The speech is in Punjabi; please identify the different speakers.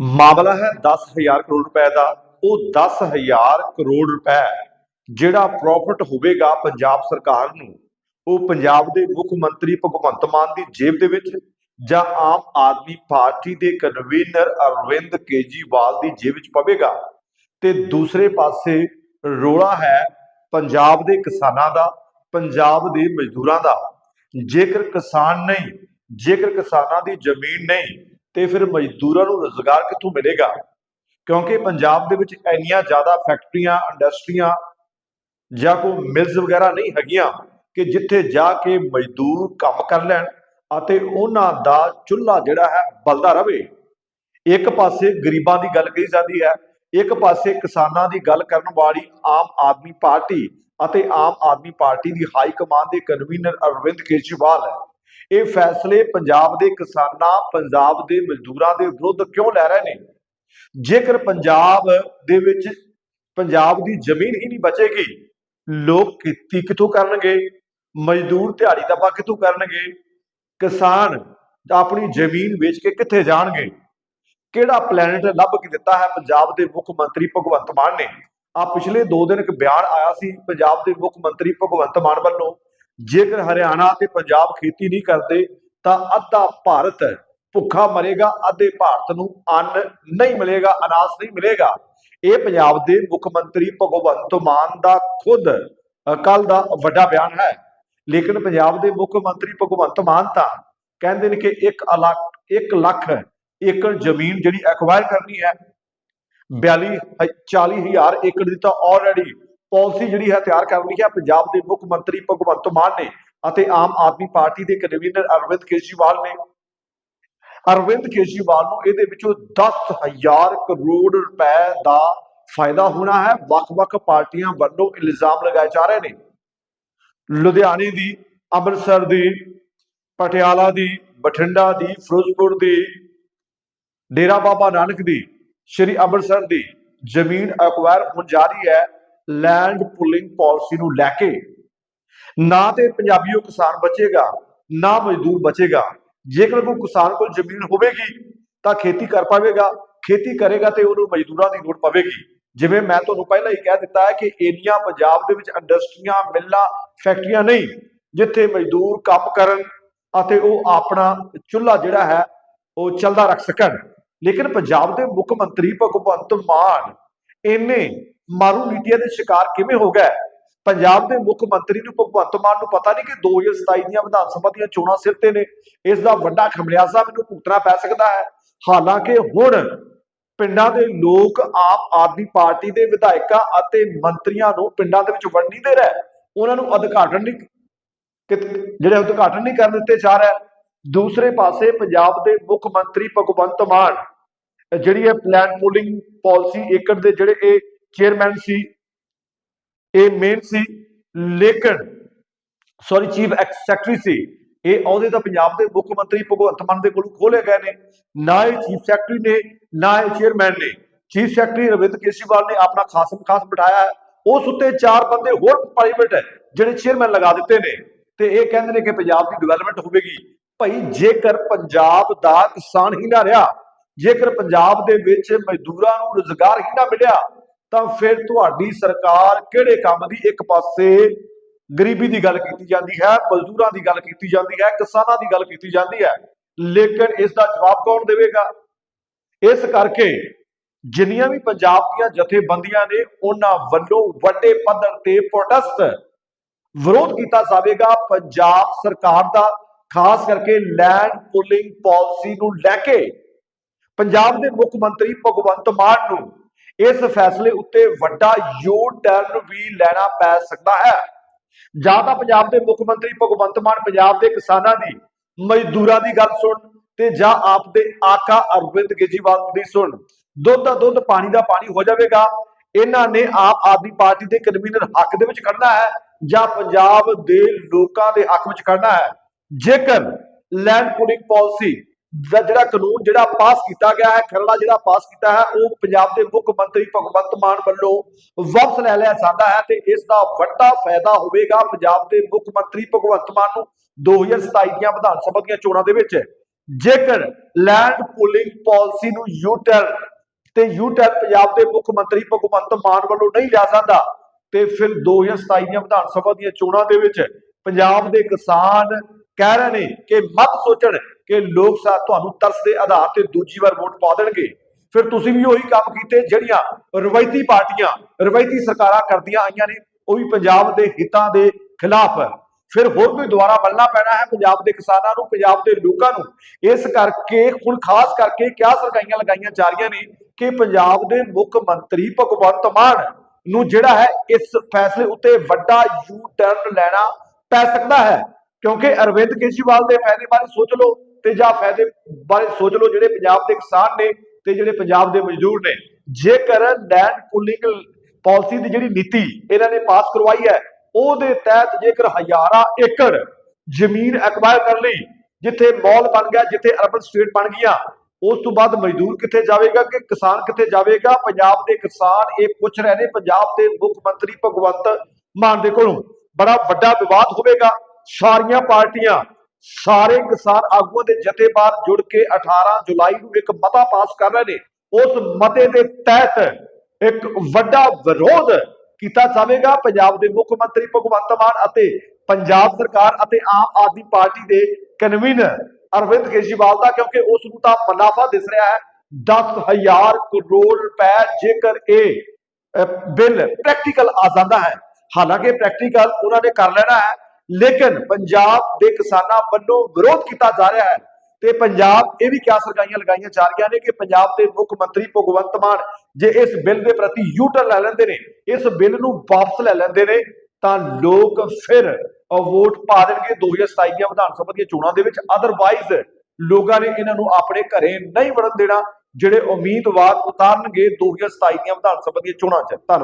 Speaker 1: ਮਾਮਲਾ ਹੈ 10000 ਕਰੋੜ ਰੁਪਏ ਦਾ। ਉਹ 10000 ਕਰੋੜ ਰੁਪਏ ਜਿਹੜਾ ਪ੍ਰੋਫਿਟ ਹੋਵੇਗਾ ਪੰਜਾਬ ਸਰਕਾਰ ਨੂੰ, ਉਹ ਪੰਜਾਬ ਦੇ ਮੁੱਖ ਮੰਤਰੀ ਭਗਵੰਤ ਮਾਨ ਦੀ ਜੇਬ ਦੇ ਵਿੱਚ ਜਾਂ ਆਮ ਆਦਮੀ ਪਾਰਟੀ ਦੇ ਕਨਵੀਨਰ ਅਰਵਿੰਦ ਕੇਜੀਵਾਲ ਦੀ ਜੇਬ ਵਿੱਚ ਪਵੇਗਾ। ਤੇ ਦੂਸਰੇ ਪਾਸੇ ਰੋਲਾ ਹੈ ਪੰਜਾਬ ਦੇ ਕਿਸਾਨਾਂ ਦਾ, ਪੰਜਾਬ ਦੇ ਮਜ਼ਦੂਰਾਂ ਦਾ। ਜੇਕਰ ਕਿਸਾਨ ਨਹੀਂ, ਜੇਕਰ ਕਿਸਾਨਾਂ ਦੀ ਜ਼ਮੀਨ ਨਹੀਂ ਤੇ ਫਿਰ ਮਜ਼ਦੂਰਾਂ ਨੂੰ ਰੋਜ਼ਗਾਰ ਕਿੱਥੋਂ ਮਿਲੇਗਾ? ਕਿਉਂਕਿ ਪੰਜਾਬ ਦੇ ਵਿੱਚ ਇੰਨੀਆਂ ਜ਼ਿਆਦਾ ਫੈਕਟਰੀਆਂ, ਇੰਡਸਟਰੀਆਂ ਜਾਂ ਕੋਈ ਮਿਲਜ਼ ਵਗੈਰਾ ਨਹੀਂ ਹੈਗੀਆਂ ਕਿ ਜਿੱਥੇ ਜਾ ਕੇ ਮਜ਼ਦੂਰ ਕੰਮ ਕਰ ਲੈਣ ਅਤੇ ਉਹਨਾਂ ਦਾ ਚੁੱਲ੍ਹਾ ਜਿਹੜਾ ਹੈ ਬਲਦਾ ਰਵੇ। ਇੱਕ ਪਾਸੇ ਗਰੀਬਾਂ ਦੀ ਗੱਲ ਕਹੀ ਜਾਂਦੀ ਹੈ, ਇੱਕ ਪਾਸੇ ਕਿਸਾਨਾਂ ਦੀ ਗੱਲ ਕਰਨ ਵਾਲੀ ਆਮ ਆਦਮੀ ਪਾਰਟੀ ਅਤੇ ਆਮ ਆਦਮੀ ਪਾਰਟੀ ਦੀ ਹਾਈ ਕਮਾਂਡ ਦੇ ਕਨਵੀਨਰ ਅਰਵਿੰਦ ਕੇਜਰੀਵਾਲ ਹੈ। ਇਹ ਫੈਸਲੇ ਪੰਜਾਬ ਦੇ ਕਿਸਾਨਾਂ, ਪੰਜਾਬ ਦੇ ਮਜ਼ਦੂਰਾਂ ਦੇ ਵਿਰੁੱਧ ਕਿਉਂ ਲੈ ਰਹੇ ਨੇ? ਜੇਕਰ ਪੰਜਾਬ ਦੇ ਵਿੱਚ ਪੰਜਾਬ ਦੀ ਜ਼ਮੀਨ ਹੀ ਨਹੀਂ ਬਚੇਗੀ, ਲੋਕ ਖੇਤੀ ਕਿੱਥੋਂ ਕਰਨਗੇ? ਮਜ਼ਦੂਰ ਦਿਹਾੜੀ ਦਾ ਪਾ ਕਿੱਥੋਂ ਕਰਨਗੇ? ਕਿਸਾਨ ਆਪਣੀ ਜ਼ਮੀਨ ਵੇਚ ਕੇ ਕਿੱਥੇ ਜਾਣਗੇ? ਕਿਹੜਾ ਪਲੈਨਟ ਲੱਭ ਕੇ ਦਿੱਤਾ ਹੈ ਪੰਜਾਬ ਦੇ ਮੁੱਖ ਮੰਤਰੀ ਭਗਵੰਤ ਮਾਨ ਨੇ? ਆ ਪਿਛਲੇ 2 ਦਿਨ ਇੱਕ ਬਿਆਨ ਆਇਆ ਸੀ ਪੰਜਾਬ ਦੇ ਮੁੱਖ ਮੰਤਰੀ ਭਗਵੰਤ ਮਾਨ ਵੱਲੋਂ। ਜੇਕਰ ਹਰਿਆਣਾ ਤੇ ਪੰਜਾਬ ਖੇਤੀ ਨਹੀਂ ਕਰਦੇ, ਤਾਂ ਅੱਧਾ ਭਾਰਤ ਭੁੱਖਾ ਮਰੇਗਾ, ਅੱਧੇ ਭਾਰਤ ਨੂੰ ਅੰਨ ਨਹੀਂ ਮਿਲੇਗਾ, ਅਨਾਜ ਨਹੀਂ ਮਿਲੇਗਾ। ਇਹ ਪੰਜਾਬ ਦੇ ਮੁੱਖ ਮੰਤਰੀ ਭਗਵੰਤ ਮਾਨ ਦਾ ਖੁਦ ਕੱਲ ਦਾ ਵੱਡਾ ਬਿਆਨ ਹੈ। ਲੇਕਿਨ ਪੰਜਾਬ ਦੇ ਮੁੱਖ ਮੰਤਰੀ ਭਗਵੰਤ ਮਾਨ ਤਾਂ ਕਹਿੰਦੇ ਨੇ ਕਿ 1 ਲੱਖ 1 ਲੱਖ ਏਕੜ ਜ਼ਮੀਨ ਜਿਹੜੀ ਐਕਵਾਇਰ ਕਰਨੀ ਹੈ 42 40000 ਏਕੜ ਦੀ ਤਾਂ ਆਲਰੇਡੀ ਪਾਲਿਸੀ ਜਿਹੜੀ ਹੈ ਤਿਆਰ ਕਰ ਲਈ ਹੈ, ਪੰਜਾਬ ਦੇ ਮੁੱਖ ਮੰਤਰੀ ਭਗਵੰਤ ਮਾਨ ਨੇ ਅਤੇ ਆਮ ਆਦਮੀ ਪਾਰਟੀ ਦੇ ਕਨਵੀਨਰ ਅਰਵਿੰਦ ਕੇਜਰੀਵਾਲ ਨੇ। ਅਰਵਿੰਦ ਕੇਜਰੀਵਾਲ ਨੂੰ ਇਹਦੇ ਵਿੱਚੋਂ 10000 ਕਰੋੜ ਰੁਪਏ ਦਾ ਫਾਇਦਾ ਹੋਣਾ ਹੈ। ਵੱਖ-ਵੱਖ ਪਾਰਟੀਆਂ ਵੱਲੋਂ ਇਲਜ਼ਾਮ ਲਗਾਏ ਜਾ ਰਹੇ ਨੇ। ਲੁਧਿਆਣੇ ਦੀ, ਅੰਮ੍ਰਿਤਸਰ ਦੀ, ਪਟਿਆਲਾ ਦੀ, ਬਠਿੰਡਾ ਦੀ, ਫਿਰੋਜ਼ਪੁਰ ਦੀ, ਡੇਰਾ ਬਾਬਾ ਨਾਨਕ ਦੀ, ਸ਼੍ਰੀ ਅੰਮ੍ਰਿਤਸਰ ਦੀ ਜ਼ਮੀਨ ਐਕਵਾਇਰ ਹੁਣ ਜਾਰੀ ਹੈ। ਲੈਂਡ ਪੁਲਿੰਗ ਪਾਲਿਸੀ ਨੂੰ ਲੈ ਕੇ ਨਾ ਤੇ ਪੰਜਾਬੀਓ ਕਿਸਾਨ ਬਚੇਗਾ, ਨਾ ਮਜ਼ਦੂਰ ਬਚੇਗਾ। ਜੇਕਰ ਕੋਈ ਕਿਸਾਨ ਕੋਲ ਜ਼ਮੀਨ ਹੋਵੇਗੀ, ਤਾਂ ਖੇਤੀ ਕਰ ਪਾਵੇਗਾ, ਖੇਤੀ ਕਰੇਗਾ ਤੇ ਉਹਨੂੰ ਮਜ਼ਦੂਰਾਂ ਦੀ ਲੋੜ ਪਵੇਗੀ। ਜਿਵੇਂ ਮੈਂ ਤੁਹਾਨੂੰ ਪਹਿਲਾਂ ਹੀ ਕਹਿ ਦਿੱਤਾ ਹੈ ਕਿ ਏਰੀਆ ਪੰਜਾਬ ਦੇ ਵਿੱਚ ਇੰਡਸਟਰੀਆਂ, ਮਿੱਲਾਂ, ਫੈਕਟਰੀਆਂ ਨਹੀਂ, ਜਿੱਥੇ ਮਜ਼ਦੂਰ ਕੰਮ ਕਰਨ ਅਤੇ ਉਹ ਆਪਣਾ ਚੁੱਲ੍ਹਾ ਜਿਹੜਾ ਹੈ, ਉਹ ਚੱਲਦਾ ਰੱਖ ਸਕਣ। ਲੇਕਿਨ ਪੰਜਾਬ ਦੇ ਮੁੱਖ ਮੰਤਰੀ ਭਗਵੰਤ ਮਾਨ ਇਹਨੇ ਮਾਰੂ ਨੀਤੀਆਂ ਦੇ ਸ਼ਿਕਾਰ ਕਿਵੇਂ ਹੋ ਗਿਆ ਪੰਜਾਬ ਦੇ ਮੁੱਖ ਮੰਤਰੀ ਨੂੰ ਭਗਵੰਤ ਮਾਨ ਨੂੰ ਪਤਾ ਨਹੀਂ ਕਿ 2027 ਦੀਆਂ ਵਿਧਾਨ ਸਭਾ ਦੀਆਂ ਚੋਣਾਂ ਸਿਰ ਤੇ ਨੇ। ਇਸ ਦਾ ਵੱਡਾ ਖਮਿਆਜ਼ਾ ਮੈਨੂੰ ਭੁਗਤਣਾ ਪੈ ਸਕਦਾ ਹੈ। ਹਾਲਾਂਕਿ ਹੁਣ ਪਿੰਡਾਂ ਦੇ ਲੋਕ ਆਮ ਆਦਮੀ ਪਾਰਟੀ ਦੇ ਵਿਧਾਇਕਾਂ ਅਤੇ ਮੰਤਰੀਆਂ ਨੂੰ ਪਿੰਡਾਂ ਦੇ ਵਿੱਚ ਵੜ ਨਹੀਂ ਦੇ ਰਿਹਾ। ਉਹਨਾਂ ਨੂੰ ਉਦਘਾਟਨ ਨਹੀਂ ਜਿਹੜੇ ਉਦਘਾਟਨ ਨਹੀਂ ਕਰਨ ਦਿੱਤੇ ਜਾ ਰਿਹਾ। ਦੂਸਰੇ ਪਾਸੇ ਪੰਜਾਬ ਦੇ ਮੁੱਖ ਮੰਤਰੀ ਭਗਵੰਤ ਮਾਨ, ਜਿਹੜੀ ਹੈ ਪਲਾਨ ਪੂਲਿੰਗ ਪਾਲਿਸੀ ਏਕੜ ਦੇ ਜਿਹੜੇ ਇਹ ਚੇਅਰਮੈਨ ਸੀ ਇਹ ਮੇਨ ਸੀ ਲੇਕਿਨ ਸੌਰੀ ਚੀਫ ਸੈਕਟਰੀ ਸੀ। ਇਹ ਅਹੁਦੇ ਤਾਂ ਪੰਜਾਬ ਦੇ ਮੁੱਖ ਮੰਤਰੀ ਭਗਵੰਤ ਮਾਨ ਦੇ ਕੋਲੋਂ ਖੋਲੇ ਗਏ ਨੇ। ਨਾ ਇਹ ਚੀਫ ਸੈਕਟਰੀ ਨੇ, ਨਾ ਇਹ ਚੇਅਰਮੈਨ ਨੇ। ਚੀਫ ਸੈਕਟਰੀ ਰਵਿੰਦਰ ਕੇਜਰੀਵਾਲ ਨੇ ਆਪਣਾ ਖਾਸਮ ਖਾਸ ਬਿਠਾਇਆ ਉਸ ਉੱਤੇ ਚਾਰ ਬੰਦੇ ਹੋਰ ਪ੍ਰਾਈਵੇਟ ਜਿਹੜੇ ਚੇਅਰਮੈਨ ਲਗਾ ਦਿੱਤੇ ਨੇ। ਤੇ ਇਹ ਕਹਿੰਦੇ ਨੇ ਕਿ ਪੰਜਾਬ ਦੀ ਡਿਵੈਲਪਮੈਂਟ ਹੋਵੇਗੀ। ਭਾਈ ਜੇਕਰ ਪੰਜਾਬ ਦਾ ਕਿਸਾਨ ਹੀ ਨਾ ਰਿਹਾ, ਜੇਕਰ ਪੰਜਾਬ ਦੇ ਵਿੱਚ ਮਜ਼ਦੂਰਾਂ ਨੂੰ ਰੋਜ਼ਗਾਰ ਹੀ ਨਾ ਮਿਲਿਆ ਤਾਂ ਫਿਰ ਤੁਹਾਡੀ ਸਰਕਾਰ ਕਿਹੜੇ ਕੰਮ ਦੀ ਇੱਕ ਪਾਸੇ ਗਰੀਬੀ ਦੀ ਗੱਲ ਕੀਤੀ ਜਾਂਦੀ ਹੈ, ਮਜ਼ਦੂਰਾਂ ਦੀ ਗੱਲ ਕੀਤੀ ਜਾਂਦੀ ਹੈ, ਕਿਸਾਨਾਂ ਦੀ ਗੱਲ ਕੀਤੀ ਜਾਂਦੀ ਹੈ, ਲੇਕਿਨ ਇਸ ਦਾ ਜਵਾਬ ਕੌਣ ਦੇਵੇਗਾ? ਇਸ ਕਰਕੇ ਜਿੰਨੀਆਂ ਵੀ ਪੰਜਾਬ ਦੀਆਂ ਜਥੇਬੰਦੀਆਂ ਨੇ ਉਹਨਾਂ ਵੱਲੋਂ ਵੱਡੇ ਪੱਧਰ ਤੇ ਪ੍ਰੋਟੈਸਟ ਵਿਰੋਧ ਕੀਤਾ ਜਾਵੇਗਾ। ਪੰਜਾਬ ਸਰਕਾਰ ਦਾ ਖਾਸ ਕਰਕੇ ਲੈਂਡ ਪੁਲਿੰਗ ਪਾਲਿਸੀ ਨੂੰ ਲੈ ਕੇ ਪੰਜਾਬ ਦੇ ਮੁੱਖ ਮੰਤਰੀ ਭਗਵੰਤ ਮਾਨ ਨੂੰ ਇਸ ਫੈਸਲੇ ਉੱਤੇ ਵੱਡਾ ਯੂ ਟਰਨ ਵੀ ਲੈਣਾ ਪੈ ਸਕਦਾ ਹੈ। ਜਾਂ ਤਾਂ ਪੰਜਾਬ ਦੇ ਮੁੱਖ ਮੰਤਰੀ ਭਗਵੰਤ ਮਾਨ ਪੰਜਾਬ ਦੇ ਕਿਸਾਨਾਂ ਦੀ ਮਜ਼ਦੂਰਾਂ ਦੀ ਗੱਲ ਸੁਣ ਤੇ ਜਾਂ ਆਪ ਦੇ ਆਕਾ ਅਰਵਿੰਦ ਕੇਜਰੀਵਾਲ ਦੀ ਸੁਣ। ਦੁੱਧ ਦਾ ਦੁੱਧ, ਪਾਣੀ ਦਾ ਪਾਣੀ ਹੋ ਜਾਵੇਗਾ। ਇਹਨਾਂ ਨੇ ਆਪ ਆਦਮੀ ਪਾਰਟੀ ਦੇ ਕਨਵੀਨਰ ਹੱਕ ਦੇ ਵਿੱਚ ਖੜਨਾ ਹੈ ਜਾਂ ਪੰਜਾਬ ਦੇ ਲੋਕਾਂ ਦੇ ਹੱਕ ਵਿੱਚ ਖੜਨਾ ਹੈ। ਜੇਕਰ ਲੈਂਡ ਪੁਲਿੰਗ ਪਾਲਿਸੀ ਦਾ ਜਿਹੜਾ ਕਾਨੂੰਨ ਜਿਹੜਾ ਪਾਸ ਕੀਤਾ ਗਿਆ ਹੈ, ਖਰੜਾ ਜਿਹੜਾ ਪਾਸ ਕੀਤਾ ਹੈ, ਉਹ ਪੰਜਾਬ ਦੇ ਮੁੱਖ ਮੰਤਰੀ ਭਗਵੰਤ ਮਾਨ ਵੱਲੋਂ ਵਾਪਸ ਲੈ ਲਿਆ ਜਾਂਦਾ ਹੈ ਤੇ ਇਸ ਦਾ ਵੱਡਾ ਫਾਇਦਾ ਹੋਵੇਗਾ ਪੰਜਾਬ ਦੇ ਮੁੱਖ ਮੰਤਰੀ ਭਗਵੰਤ ਮਾਨ ਨੂੰ 2027 ਦੀਆਂ ਵਿਧਾਨ ਸਭਾ ਦੀਆਂ ਚੋਣਾਂ ਦੇ ਵਿੱਚ। ਜੇਕਰ ਲੈਂਡ ਪੂਲਿੰਗ ਪਾਲਿਸੀ ਨੂੰ ਯੂ ਤੇ ਯੂਟਰ ਪੰਜਾਬ ਦੇ ਮੁੱਖ ਮੰਤਰੀ ਭਗਵੰਤ ਮਾਨ ਵੱਲੋਂ ਨਹੀਂ ਲਿਆ ਜਾਂਦਾ, ਤੇ ਫਿਰ 2027 ਦੀਆਂ ਵਿਧਾਨ ਸਭਾ ਦੀਆਂ ਚੋਣਾਂ ਦੇ ਵਿੱਚ ਪੰਜਾਬ ਦੇ ਕਿਸਾਨ ਕਹਿ ਰਹੇ ਨੇ ਕਿ ਮਤ ਸੋਚਣ ਕਿ ਲੋਕ ਸਾ ਤੁਹਾਨੂੰ ਤਰਸ ਦੇ ਆਧਾਰ ਤੇ ਦੂਜੀ ਵਾਰ ਵੋਟ ਪਾ ਦੇਣਗੇ। ਫਿਰ ਤੁਸੀਂ ਵੀ ਉਹੀ ਕੰਮ ਕੀਤੇ ਜਿਹੜੀਆਂ ਰਵਾਇਤੀ ਪਾਰਟੀਆਂ, ਰਵਾਇਤੀ ਸਰਕਾਰਾਂ ਕਰਦੀਆਂ ਆਈਆਂ ਨੇ, ਉਹ ਵੀ ਪੰਜਾਬ ਦੇ ਹਿੱਤਾਂ ਦੇ ਖਿਲਾਫ। ਫਿਰ ਹੋਰ ਕੋਈ ਦੁਆਰਾ ਮਲਣਾ ਪੈਣਾ ਹੈ ਪੰਜਾਬ ਦੇ ਕਿਸਾਨਾਂ ਨੂੰ, ਪੰਜਾਬ ਦੇ ਲੋਕਾਂ ਨੂੰ? ਇਸ ਕਰਕੇ, ਹੁਣ ਖਾਸ ਕਰਕੇ ਕਿਆ ਸਰਕਾਈਆਂ ਲਗਾਈਆਂ ਜਾ ਰਹੀਆਂ ਨੇ ਕਿ ਪੰਜਾਬ ਦੇ ਮੁੱਖ ਮੰਤਰੀ ਭਗਵੰਤ ਮਾਨ ਨੂੰ ਜਿਹੜਾ ਹੈ ਇਸ ਫੈਸਲੇ ਉੱਤੇ ਵੱਡਾ ਯੂ ਟਰਨ ਲੈਣਾ ਪੈ ਸਕਦਾ ਹੈ। ਕਿਉਂਕਿ ਅਰਵਿੰਦ ਕੇਜਰੀਵਾਲ ਦੇ ਫਾਇਦੇ ਬਾਰੇ ਸੋਚ ਲਓ ਤੇ ਜਾਂ ਫਾਇਦੇ ਬਾਰੇ ਸੋਚ ਲਓ ਜਿਹੜੇ ਪੰਜਾਬ ਦੇ ਕਿਸਾਨ ਨੇ ਤੇ ਜਿਹੜੇ ਪੰਜਾਬ ਦੇ ਮਜ਼ਦੂਰ ਨੇ। ਜੇਕਰ ਲੈਂਡ ਪੂਲਿੰਗ ਪਾਲਿਸੀ ਦੀ ਜਿਹੜੀ ਨੀਤੀ ਇਹਨਾਂ ਨੇ ਪਾਸ ਕਰਵਾਈ ਹੈ, ਉਹਦੇ ਤਹਿਤ ਜੇਕਰ ਹਜ਼ਾਰਾਂ ਏਕੜ ਜ਼ਮੀਨ ਐਕਵਾਇਰ ਕਰ ਲਈ ਜਿੱਥੇ ਮਾਲ ਬਣ ਗਿਆ, ਜਿੱਥੇ ਅਰਬਨ ਸਟੇਟ ਬਣ ਗਈਆਂ, ਉਸ ਤੋਂ ਬਾਅਦ ਮਜ਼ਦੂਰ ਕਿੱਥੇ ਜਾਵੇਗਾ ਕਿ ਕਿਸਾਨ ਕਿੱਥੇ ਜਾਵੇਗਾ? ਪੰਜਾਬ ਦੇ ਕਿਸਾਨ ਇਹ ਪੁੱਛ ਰਹੇ ਨੇ, ਪੰਜਾਬ ਦੇ ਮੁੱਖ ਮੰਤਰੀ ਭਗਵੰਤ ਮਾਨ ਦੇ ਕੋਲੋਂ ਬੜਾ ਵੱਡਾ ਵਿਵਾਦ ਹੋਵੇਗਾ। ਸਾਰੀਆਂ ਪਾਰਟੀਆਂ ਸਾਰੇ ਕਿਸਾਨ ਆਗੂਆਂ ਦੇ ਜਥੇਬਾਰ ਜੁੜ ਕੇ 18 ਜੁਲਾਈ ਨੂੰ ਇੱਕ ਮਤਾ ਪਾਸ ਕਰ ਰਹੇ ਨੇ। ਉਸ ਮਤੇ ਦੇ ਤਹਿਤ ਇੱਕ ਵੱਡਾ ਵਿਰੋਧ ਕੀਤਾ ਜਾਵੇਗਾ। ਪੰਜਾਬ ਦੇ ਮੁੱਖ ਮੰਤਰੀ ਭਗਵੰਤ ਮਾਨ ਅਤੇ ਪੰਜਾਬ ਸਰਕਾਰ ਅਤੇ ਆਮ ਆਦਮੀ ਪਾਰਟੀ ਦੇ ਕਨਵੀਨਰ ਅਰਵਿੰਦ ਕੇਜਰੀਵਾਲ ਦਾ, ਕਿਉਂਕਿ ਉਸ ਨੂੰ ਤਾਂ ਮੁਨਾਫਾ ਦਿਸ ਰਿਹਾ ਹੈ। 10000 ਕਰੋੜ ਰੁਪਏ ਜੇਕਰ ਇਹ ਬਿੱਲ ਪ੍ਰੈਕਟੀਕਲ ਆ ਜਾਂਦਾ ਹੈ। ਹਾਲਾਂਕਿ ਪ੍ਰੈਕਟੀਕਲ ਉਹਨਾਂ ਨੇ ਕਰ ਲੈਣਾ ਹੈ। ਲੇਕਿਨ ਪੰਜਾਬ ਦੇ ਕਿਸਾਨਾਂ ਵੱਲੋਂ ਵਿਰੋਧ ਕੀਤਾ ਜਾ ਰਿਹਾ ਹੈ ਤੇ ਪੰਜਾਬ ਇਹ ਵੀ ਕਿਆ ਸਰਕਾਈਆਂ ਲਗਾਈਆਂ ਜਾ ਰਹੀਆਂ ਨੇ ਕਿ ਪੰਜਾਬ ਦੇ ਮੁੱਖ ਮੰਤਰੀ ਭਗਵੰਤ ਮਾਨ ਜੇ ਇਸ ਬਿੱਲ ਦੇ ਪ੍ਰਤੀ ਯੂ ਟਰਨ ਲੈ ਲੈਂਦੇ ਨੇ, ਇਸ ਬਿੱਲ ਨੂੰ ਵਾਪਸ ਲੈ ਲੈਂਦੇ ਨੇ, ਤਾਂ ਲੋਕ ਫਿਰ ਵੋਟ ਪਾ ਦੇਣਗੇ 2027 ਦੀਆਂ ਵਿਧਾਨ ਸਭਾ ਦੀਆਂ ਚੋਣਾਂ ਦੇ ਵਿੱਚ। ਅਦਰਵਾਈਜ਼ ਲੋਕਾਂ ਨੇ ਇਹਨਾਂ ਨੂੰ ਆਪਣੇ ਘਰੇ ਨਹੀਂ ਵੜਨ ਦੇਣਾ, ਜਿਹੜੇ ਉਮੀਦਵਾਰ ਉਤਾਰਨਗੇ 2027 ਦੀਆਂ ਵਿਧਾਨ ਸਭਾ ਦੀਆਂ ਚੋਣਾਂ 'ਚ। ਧੰਨਵਾਦ।